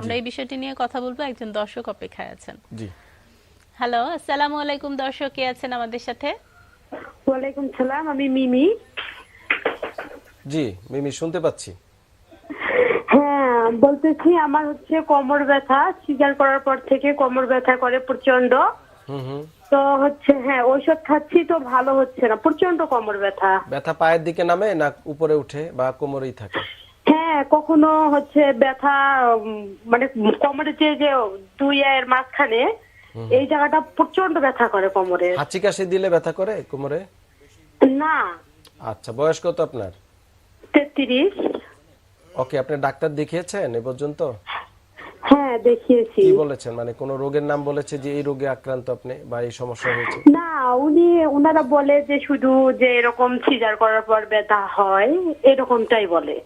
আমরা এই বিষয়টি নিয়ে কথা বলব একজন দর্শক অপেক্ষায় আছেন। জি। হ্যালো আসসালামু আলাইকুম দর্শক কে আছেন আমাদের সাথে? ওয়ালাইকুম সালাম আমি মিমি। জি মিমি শুনতে পাচ্ছি। হ্যাঁ বলতেছি আমার হচ্ছে কোমর ব্যথা সিজার করার পর থেকে কোমর ব্যথা করে প্রচণ্ড হুম হুম। তো হচ্ছে হ্যাঁ ঔষধ খাচ্ছি তো ভালো হচ্ছে না প্রচণ্ড কোমর ব্যথা। ব্যথা পায়ের দিকে নামে না উপরে উঠে বা কোমরেই থাকে? হ্যাঁ কখনো হচ্ছে ব্যথা মানে কোমরের যে যে দুই এর মাঝখানে এই জায়গাটা প্রচণ্ড ব্যথা করে কোমরে। হাঁচি কাশি দিলে ব্যথা করে কোমরে? না। আচ্ছা বয়স কত আপনার? তেত্রিশ। ওকে আপনি ডাক্তার দেখিয়েছেন এ পর্যন্ত? হ্যাঁ দেখিয়েছি। কি বলেছেন? মানে কোন রোগের নাম বলেছে যে এই রোগে আক্রান্ত আপনি বা এই সমস্যা হয়েছে? না উনি ওনারা বলে যে শুধু যে এরকম সিজার করার পর ব্যথা হয় এরকমটাই বলে।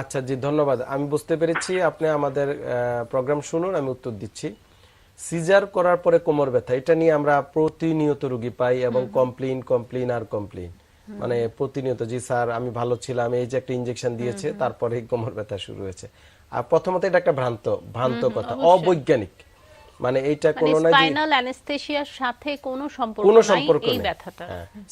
আচ্ছা জি ধন্যবাদ। আমি বুঝতে পেরেছি আপনি আমাদের প্রোগ্রাম শুনুন আমি উত্তর দিচ্ছি। সিজার করার পরে কোমর ব্যথা এটা নিয়ে আমরা প্রতিনিয়ত রোগী পাই এবং কমপ্লেইন কমপ্লেইন আর কমপ্লেইন। মানে প্রতিনিয়ত জি স্যার আমি ভালো ছিলাম এই যে একটা ইনজেকশন দিয়েছে তারপরে কোমর ব্যথা শুরু হয়েছে। আর প্রথমত এটা একটা ভ্রান্ত ভ্রান্ত কথা অবৈজ্ঞানিক। মানে এইটা মানে কোনো না স্পাইনাল অ্যানেস্থেসিয়ার সাথে কোনো সম্পর্ক কোনো সম্পর্ক এই নেই। ব্যথাটা।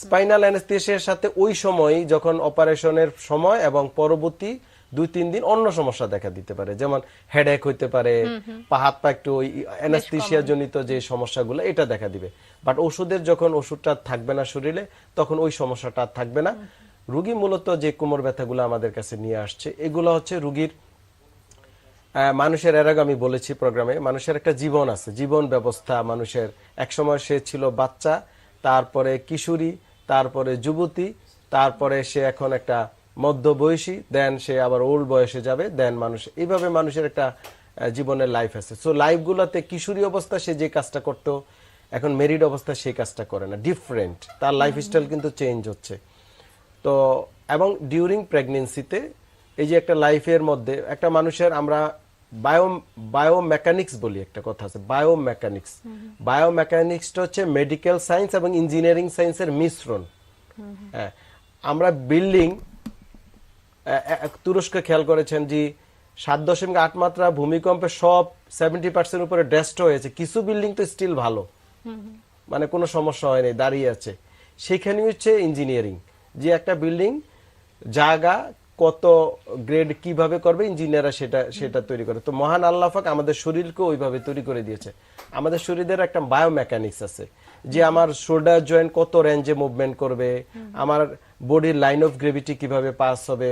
স্পাইনাল অ্যানেস্থেসিয়ার সাথে ওই সময় যখন অপারেশনের সময় এবং পরবর্তী দুই তিন দিন অন্য সমস্যা দেখা দিতে পারে। যেমন হেডেক হইতে পারে পা হাত পা একটু ওই অ্যানেস্থেসিয়া জনিত যে সমস্যাগুলো এটা দেখা দিবে। বাট ওষুধের যখন ওষুধটা থাকবে না শরীরে তখন ওই সমস্যাটা থাকবে না। রুগী মূলত যে কোমর ব্যথাগুলো আমাদের কাছে নিয়ে আসছে এগুলো হচ্ছে রুগীর মানুষের এর আগে আমি বলেছি প্রোগ্রামে মানুষের একটা জীবন আছে। জীবন ব্যবস্থা মানুষের। একসময় সে ছিল বাচ্চা তারপরে কিশোরী তারপরে যুবতী তারপরে সে এখন একটা মধ্যবয়সী দেন সে আবার ওল্ড বয়সে যাবে দেন মানুষ এইভাবে মানুষের একটা জীবনের লাইফ আছে। সো লাইফগুলোতে কিশোরী অবস্থা সে যে কাজটা করতো এখন মেরিড অবস্থা সেই কাজটা করে না ডিফারেন্ট তার লাইফ স্টাইল কিন্তু চেঞ্জ হচ্ছে। তো এবং ডিউরিং প্রেগনেন্সিতে এই যে একটা লাইফের মধ্যে একটা মানুষের আমরা বায়ো বায়োমেকানিক্স বলি একটা কথা আছে বায়ো বায়োমেকানিক্স বায়োমেকানিক্সটা হচ্ছে মেডিকেল সায়েন্স এবং ইঞ্জিনিয়ারিং সায়েন্সের মিশ্রণ। হ্যাঁ আমরা বিল্ডিং তুরস্কে খেয়াল করেছেন যে সাত দশমিক আট মাত্রা ভূমিকম্পে সব সেভেন্টি পার্সেন্ট উপরে ডেস্ট হয়েছে। কিছু বিল্ডিং তো স্টিল ভালো। মানে কোনো সমস্যা হয়নি, দাঁড়িয়ে আছে। সেখানে হচ্ছে ইঞ্জিনিয়ারিং যে একটা বিল্ডিং জায়গা কত গ্রেড কীভাবে করবে ইঞ্জিনিয়াররা সেটা সেটা তৈরি করে। তো মহান আল্লাহাক আমাদের শরীরকে ওইভাবে তৈরি করে দিয়েছে। আমাদের শরীরের একটা বায়োমেকানিক্স আছে। যে আমার শোল্ডার জয়েন্ট কত রেঞ্জে মুভমেন্ট করবে, আমার বডির লাইন অফ গ্রেভিটি কীভাবে পাস হবে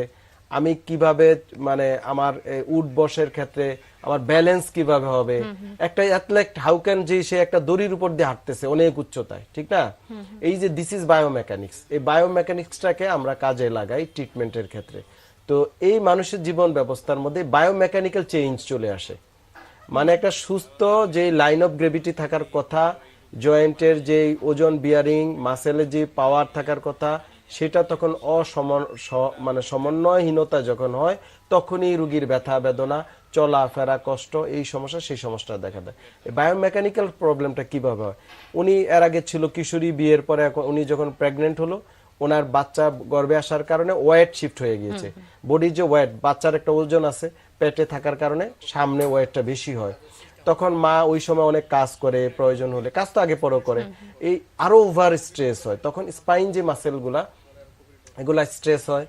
আমি কীভাবে মানে আমার উড বসের ক্ষেত্রে আমার ব্যালেন্স কীভাবে হবে? একটা অ্যাথলেট হাউ ক্যান যে সে একটা দড়ির উপর দিয়ে হাঁটতেছে অনেক উচ্চতায় ঠিক না? এই যে দিস ইজ বায়োমেকানিক্স এই বায়োমেকানিক্সটাকে আমরা কাজে লাগাই ট্রিটমেন্টের ক্ষেত্রে। তো এই মানুষের জীবন ব্যবস্থার মধ্যে বায়োমেকানিক্যাল চেঞ্জ চলে আসে। মানে একটা সুস্থ যে লাইন অফ গ্রেভিটি থাকার কথা জয়েন্টের যে ওজন বিয়ারিং মাসেলের যে পাওয়ার থাকার কথা সেটা তখন অসম মানে সমন্বয়হীনতা যখন হয় তখনই রুগীর ব্যথা বেদনা চলাফেরা কষ্ট এই সমস্যা সেই সমস্যা দেখা দেয়। বায়োমেকানিক্যাল প্রবলেমটা কীভাবে হয়? উনি এর আগে ছিল কিশোরী বিয়ের পরে এখন উনি যখন প্রেগনেন্ট হলো ওনার বাচ্চা গর্ভে আসার কারণে ওয়েট শিফট হয়ে গিয়েছে। বডির যে ওয়েট বাচ্চার একটা ওজন আছে পেটে থাকার কারণে সামনে ওয়েটটা বেশি হয়। তখন মা ওই সময় অনেক কাজ করে প্রয়োজন হলে। কাজ তো আগে পরেও করে। এই আরও ওভার স্ট্রেস হয়। তখন স্পাইন যে মাসেলগুলা এগুলা স্ট্রেস হয়।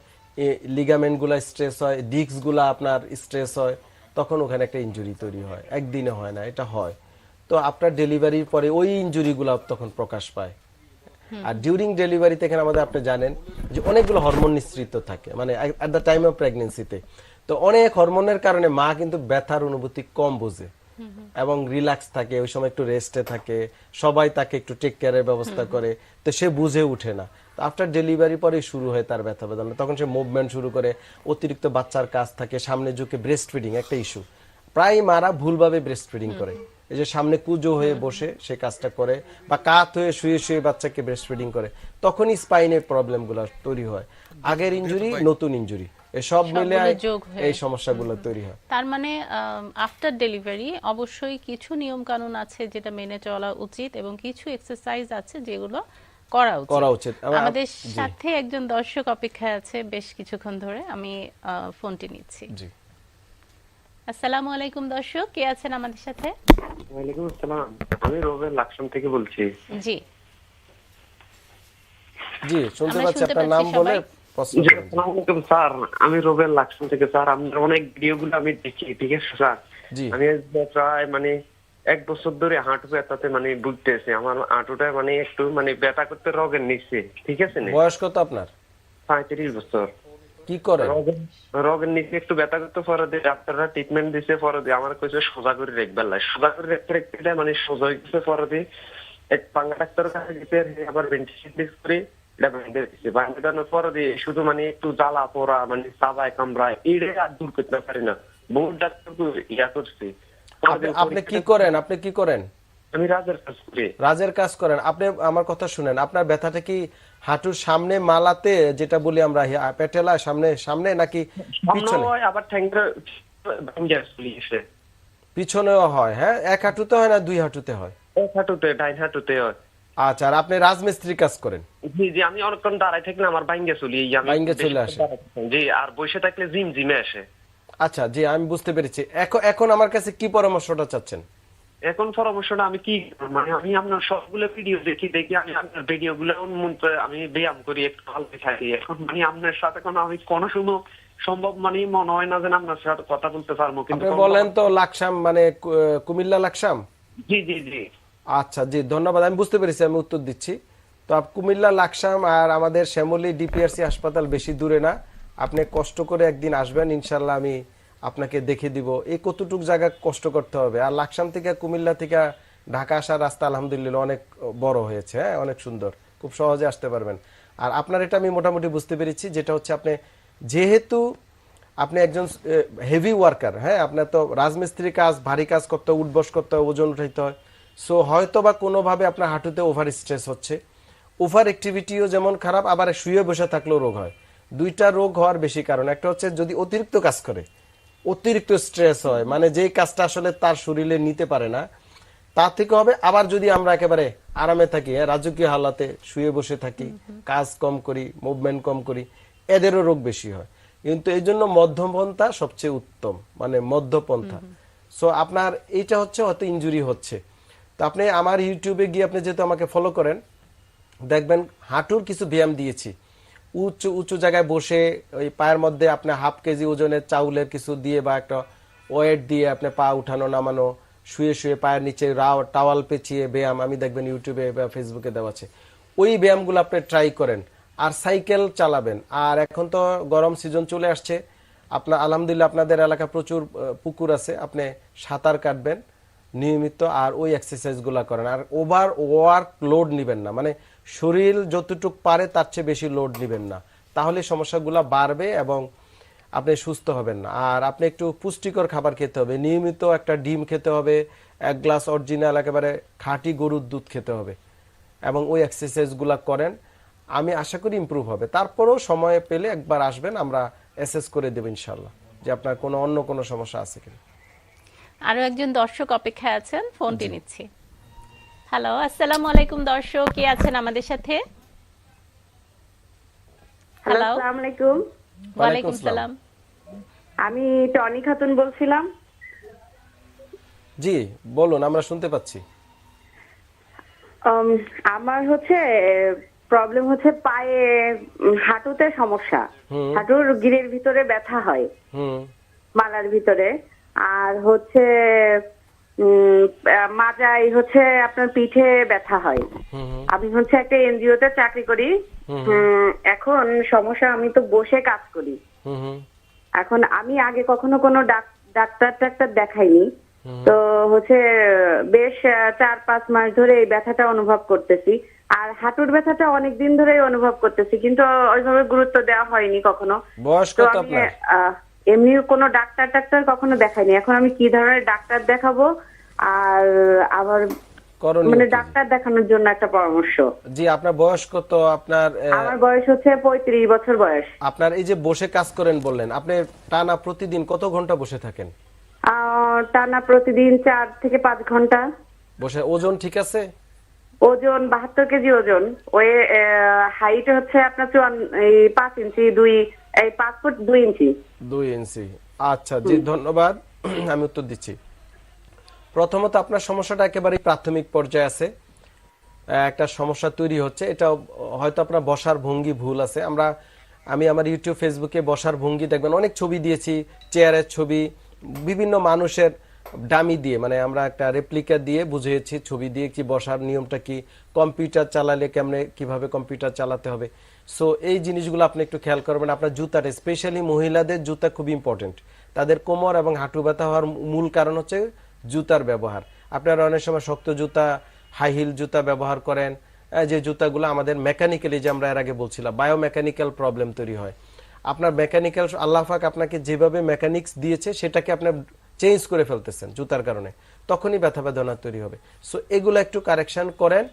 লিগামেন্টগুলা স্ট্রেস হয়। ডিস্কগুলা আপনার স্ট্রেস হয়। তখন ওখানে একটা ইনজুরি তৈরি হয়। একদিনে হয় না এটা হয়। তো আপনার ডেলিভারির পরে ওই ইনজুরি গুলা তখন প্রকাশ পায়। আর ডিউরিং ডেলিভারিতে এখানে আমাদের আপনি জানেন যে অনেকগুলো হরমোন নিঃসৃত থাকে। মানে অ্যাট দ্য টাইম অফ প্রেগনেন্সিতে তো। অনেক হরমোনের কারণে মা কিন্তু ব্যথার অনুভূতি কম বোঝে। এবং রিল্যাক্স থাকে ওই সময় একটু রেস্টে থাকে সবাই তাকে একটু টেক কেয়ারের ব্যবস্থা করে তো সে বুঝে উঠে না। আফটার ডেলিভারি পরে শুরু হয় তার ব্যথা বেদনা। তখন সে মুভমেন্ট শুরু করে অতিরিক্ত বাচ্চার কাজ থাকে সামনে ঝুঁকে ব্রেস্ট ফিডিং একটা ইস্যু প্রায় মারা ভুলভাবে ব্রেস্ট ফিডিং করে। এই যে সামনে কুজো হয়ে বসে সে কাজটা করে বা কাত হয়ে শুয়ে শুয়ে বাচ্চাকে ব্রেস্ট ফিডিং করে তখনই স্পাইনের প্রবলেমগুলো তৈরি হয়। আগের ইঞ্জুরি নতুন ইনজুরি এসব মিলে। এই সমস্যাগুলো তৈরি হয়। তার মানে আফটার ডেলিভারি অবশ্যই কিছু নিয়ম কানুন আছে যেটা মেনে চলা উচিত এবং কিছু এক্সারসাইজ আছে যেগুলো করা উচিত। করা উচিত। আমাদের সাথে একজন দর্শক অপেক্ষায় আছে বেশ কিছুক্ষণ ধরে আমি আহ, ফোনটি নিচ্ছি। জি। আসসালামু আলাইকুম দর্শক কে আছেন আমাদের সাথে? ওয়ালাইকুম আসসালাম। আমি রোবেল লাকসাম থেকে বলছি। জি। জি শুনতে পাচ্ছি আপনার নাম বলে স্যার আমি রোবেল লাকসাম থেকে স্যার আপনার অনেক ভিডিও গুলো আমি দেখি ঠিক আছে স্যার? আমি প্রায় মানে এক বছর ধরে হাঁটু ব্যথাতে মানে ভুগতেছি। আমার হাঁটুটা মানে একটু মানে ব্যথা করতে রগের নিচ্ছে ঠিক আছে বয়স কত আপনার? পঁয়ত্রিশ বছর। কি করেন রগের নিচে একটু ব্যথা করতে পরে দিয়ে ডাক্তাররা ট্রিটমেন্ট দিছে পরে দিয়ে। আমার কইছে সোজা করে রাখবার লাই সোজা করে রাখতে রাখতে মানে সোজা হয়ে গেছে পরে দিয়ে। এক পাঙ্গা ডাক্তার কাছে গেছে আবার ভেন্টিলেশন করে এটা দিচ্ছে পরে দিয়ে শুধু মানে একটু জ্বালা পোড়া মানে চাবায় কামড়ায় এইটা আর দূর করতে পারি না। বহু ডাক্তার ইয়া করছি। আপনি কি করেন? আপনি কি করেন? আমি রাজের কাজ করি। রাজের কাজ করেন। আপনি আমার কথা শুনেন। আপনার ব্যথাটা কি হাঁটুর সামনে মালাতে যেটা বলি আমরা পেটেলা সামনে সামনে নাকি পিছনে? হয়, আবার ভেঙে পিছনেও হয় হ্যাঁ? এক হাঁটুতে হয় না দুই হাঁটুতে হয়? এক হাঁটুতে ডাইন হাঁটুতে হয়। আচ্ছা আর আপনি রাজমিস্ত্রি কাজ করেন? জি জি আমি অনেকক্ষণ দাঁড়াই থাকলে আমার বাইঙ্গে চলি এই আমি বাইঙ্গে চলে আসে। জি আর বসে থাকলে জিম জিমে আসে। আচ্ছা জি আমি বুঝতে পেরেছি। এখন এখন আমার কাছে কি পরামর্শটা চাচ্ছেন? এখন পরামর্শটা আমি কি? মানে আমি আপনার সবগুলো ভিডিও দেখি দেখি আমি আপনার ভিডিও গুলো আমি ব্যায়াম করি একটু ভালো থাকি এখন মানে আপনার সাথে কোনো আমি কোনো সময় সম্ভব মানে মনে হয় না যে আপনার সাথে কথা বলতে পারব কিন্তু আপনি বলেন তো লাকসাম মানে কুমিল্লা লাকসাম? জি জি জি। আচ্ছা জি, ধন্যবাদ। আমি বুঝতে পেরেছি, আমি উত্তর দিচ্ছি। তো কুমিল্লা, লাকসাম আর আমাদের শ্যামলী ডিপিআরসি হাসপাতাল বেশি দূরে না। আপনি কষ্ট করে একদিন আসবেন ইনশাল্লাহ আমি আপনাকে দেখে দিব। এই কতটুক জায়গা কষ্ট করতে হবে? আর লাকসাম থেকে কুমিল্লা থেকে ঢাকা আসার রাস্তা আলহামদুলিল্লাহ অনেক বড় হয়েছে হ্যাঁ অনেক সুন্দর। খুব সহজে আসতে পারবেন। আর আপনার এটা আমি মোটামুটি বুঝতে পেরেছি, যেটা হচ্ছে আপনি যেহেতু আপনি একজন হেভি ওয়ার্কার হ্যাঁ আপনার তো রাজমিস্ত্রি কাজ, ভারী কাজ করতে হয়, উঠবস করতে হয়, ওজন উঠাইতে হয়। সো হয়তো বা কোনোভাবে আপনার হাঁটুতে ওভার স্ট্রেস হচ্ছে। ওভার অ্যাক্টিভিটিও যেমন খারাপ আবার শুয়ে বসে থাকলেও রোগ হয়। দুইটা রোগ হওয়ার বেশি কারণ। একটা হচ্ছে যদি অতিরিক্ত কাজ করে অতিরিক্ত স্ট্রেস হয় মানে যেই কাজটা আসলে তার শরীরে নিতে পারে না তা থেকে হবে। আবার যদি আমরা একেবারে আরামে থাকি হ্যাঁ, রাজকীয় হালাতে শুয়ে বসে থাকি কাজ কম করি মুভমেন্ট কম করি এদেরও রোগ বেশি হয়। কিন্তু এই জন্য মধ্যপন্থা সবচেয়ে উত্তম মানে মধ্যপন্থা। সো আপনার এইটা হচ্ছে হয়তো ইনজুরি হচ্ছে। তো আপনি আমার ইউটিউবে গিয়ে আপনি যেহেতু আমাকে ফলো করেন, দেখবেন হাঁটুর কিছু ব্যায়াম দিয়েছি। উঁচু উঁচু জায়গায় বসে ওই পায়ের মধ্যে আপনি হাফ কেজি ওজনের চাউলের কিছু দিয়ে বা একটা ওয়েট দিয়ে আপনি পা উঠানো, নামানো, শুয়ে শুয়ে পায়ের নিচে রাও, টাওয়াল পেঁচিয়ে ব্যায়াম আমি দেখবেন ইউটিউবে বা ফেসবুকে দেওয়া আছে। ওই ব্যায়ামগুলো আপনি ট্রাই করেন আর সাইকেল চালাবেন। আর এখন তো গরম সিজন চলে আসছে আপনার আলহামদুলিল্লাহ আপনাদের এলাকা প্রচুর পুকুর আছে, আপনি সাঁতার কাটবেন। নিয়মিত আর ওই এক্সারসাইজগুলা করেন। আর ওভার ওয়ার্ক লোড নিবেন না। মানে শরীর যতটুক পারে তার চেয়ে বেশি লোড নিবেন না। তাহলে সমস্যাগুলো বাড়বে এবং আপনি সুস্থ হবেন না। আর আপনি একটু পুষ্টিকর খাবার খেতে হবে। নিয়মিত একটা ডিম খেতে হবে, এক গ্লাস অরিজিনাল একেবারে খাঁটি গরুর দুধ খেতে হবে এবং ওই এক্সারসাইজগুলা করেন। আমি আশা করি ইমপ্রুভ হবে। তারপরেও সময় পেলে একবার আসবেন, আমরা অ্যাসেস করে দেবো ইনশাল্লাহ যে আপনার কোনো অন্য কোনো সমস্যা আছে কিনা। আরও একজন দর্শক অপেক্ষায় আছেন ফোনটি নিচ্ছি। হ্যালো আসসালামু আলাইকুম দর্শক কে আছেন আমাদের সাথে? হ্যালো আসসালামু আলাইকুম। ওয়ালাইকুম আসসালাম। সালাম। আমি টনি খাতুন বলছিলাম। জি বলুন আমরা শুনতে পাচ্ছি। উম, আমার হচ্ছে প্রবলেম হচ্ছে পায়ে হাঁটুতে সমস্যা। হাঁটুর গিরের ভিতরে ব্যথা হয়। হুম। মালার ভিতরে। আর হচ্ছে আহ, হচ্ছে আপনার পিঠে ব্যথা হয়। আমি হচ্ছে একটা এনজিও তে চাকরি করি। এখন সমস্যা আমি তো বসে কাজ করি। এখন আমি আগে কখনো কোনো ডাক- ডাক্তার টাক্তার দেখাইনি। তো হচ্ছে বেশ চার পাঁচ মাস ধরে এই ব্যথাটা অনুভব করতেছি। আর হাঁটুর ব্যথাটা অনেক দিন ধরেই অনুভব করতেছি কিন্তু ওইভাবে গুরুত্ব দেওয়া হয়নি কখনো। বয়স কত আপনার? এমনি কোনো ডাক্তার টাক্তার কখনো দেখাইনি এখন আমি কি ধরনের ডাক্তার দেখাবো? আর আবার মানে ডাক্তার দেখানোর জন্য একটা পরামর্শ। জি আপনার বয়স কত? আপনার আমার বয়স হচ্ছে পঁয়ত্রিশ বছর বয়স। আপনার এই যে বসে কাজ করেন বললেন আপনি টানা প্রতিদিন কত ঘণ্টা বসে থাকেন? টানা প্রতিদিন চার থেকে পাঁচ ঘণ্টা। বসে ওজন ঠিক আছে? ওজন বাহাত্তর কেজি ওজন। ওয়ে হাইট হচ্ছে আপনার চুয়ান এই পাঁচ ইঞ্চি দুই এই ফুট দুই ইঞ্চি দুই ইঞ্চি আচ্ছা জি ধন্যবাদ। আমি উত্তর দিচ্ছি। প্রথমত আপনার সমস্যাটা একেবারে প্রাথমিক পর্যায়ে আছে। একটা সমস্যা তৈরি হচ্ছে। এটা হয়তো আপনার বসার ভঙ্গি ভুল আছে। আমরা আমি আমার ইউটিউব ফেসবুকে বসার ভঙ্গি দেখবেন। অনেক ছবি দিয়েছি চেয়ারের ছবি বিভিন্ন মানুষের ডামি দিয়ে মানে আমরা একটা রেপ্লিকা দিয়ে বুঝিয়েছি ছবি দিয়ে কি বসার নিয়মটা কি কম্পিউটার চালালে কেমনে কীভাবে কম্পিউটার চালাতে হবে। সো এই জিনিসগুলো আপনি একটু খেয়াল করবেন। আপনার জুতাটা স্পেশালি মহিলাদের জুতা খুব ইম্পর্টেন্ট তাদের কোমর এবং হাঁটু ব্যথা হওয়ার মূল কারণ হচ্ছে জুতার ব্যবহার। আপনারা অনেক সময় শক্ত জুতা হাই হিল জুতা ব্যবহার করেন। যে জুতাগুলো আমাদের মেকানিক্যালি যে আমরা এর আগে বলছিলাম বায়োমেকানিক্যাল প্রবলেম তৈরি হয়। আপনার মেকানিক্যাল আল্লাহ পাক আপনাকে যেভাবে মেকানিক্স দিয়েছে, সেটাকে আপনার চেঞ্জ করে ফেলতেছেন জুতার কারণে। তখনই ব্যথা বেদনা তৈরি হবে। সো এগুলো একটু কারেকশন করেন।